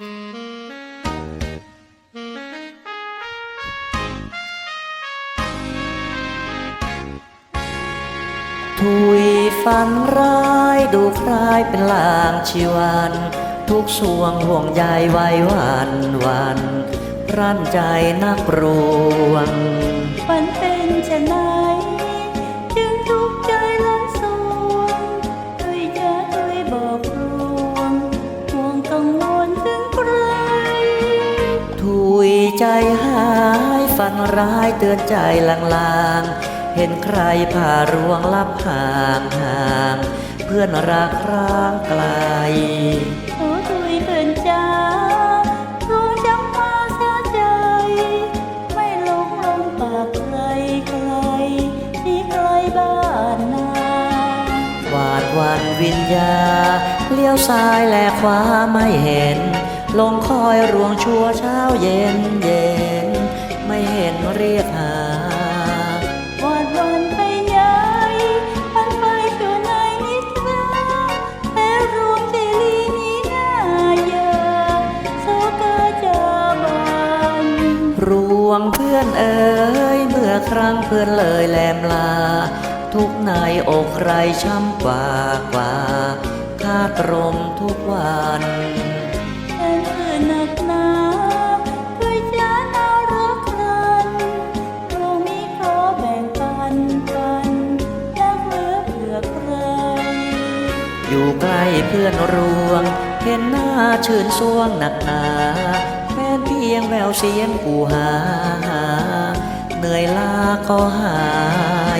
ทุยฝันร้ายดูคล้ายเป็นลางชีวัน ทุกสวงห่วงใยไว้วันวันรั่นใจนักรวงมันเป็นชนจึ ใจหายฝันร้ายเตือนใจลางๆ เห็นใครผ่ารวงลับห่างห่างเพื่อนรักร้างไกล โอ้ตุยเพื่อนจ้ารู้จังมาเสียใจ ไม่ลงลงปากใครใครที่ใครบ้านนา วาดวันวิญญา เลี้ยวซ้ายแลขวาไม่เห็น ลงคอยรวงชัวเช้าเย็นเย็น ไม่เห็นเรียกหาวาดวันไปใหญ่มันไปชั่ในนิทราแต่รวมที่ลีนี้น่ายาโซกาจาบานรวงเพื่อนเอ๋ยเมื่อครั้งเพื่อนเลยแลมลา ทุกในอกใครช้ำกว่ากว่าข้าตรมทุกวัน อยู่ใกล้เพื่อนรวง เห็นหน้าชื่นสวงหนักหนาแม้เพียงแววเสียงกูหา เหนื่อยลาก็หา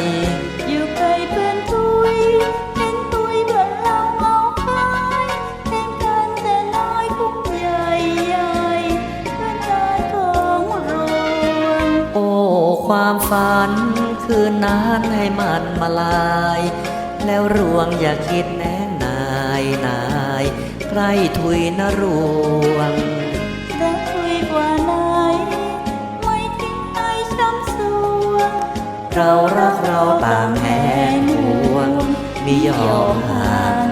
ยอยู่ไกลเพื่อนทุยเห็นทุยเบื่อเราเอาหายเห็นกันแต่น้อยคุกใหญ่ใหญ่เพื่อนตายของรวงโอ้ความฝันคืนนั้นให้มันมาลาย แล้วรวงอย่าคิดแน่ นายนายใกล้ทุยนะรวงรักทุยกว่าไหนไม่ทิ้งให้ช้ำสวงเรารักเราต่างแหงห่วงมิยอมห่าง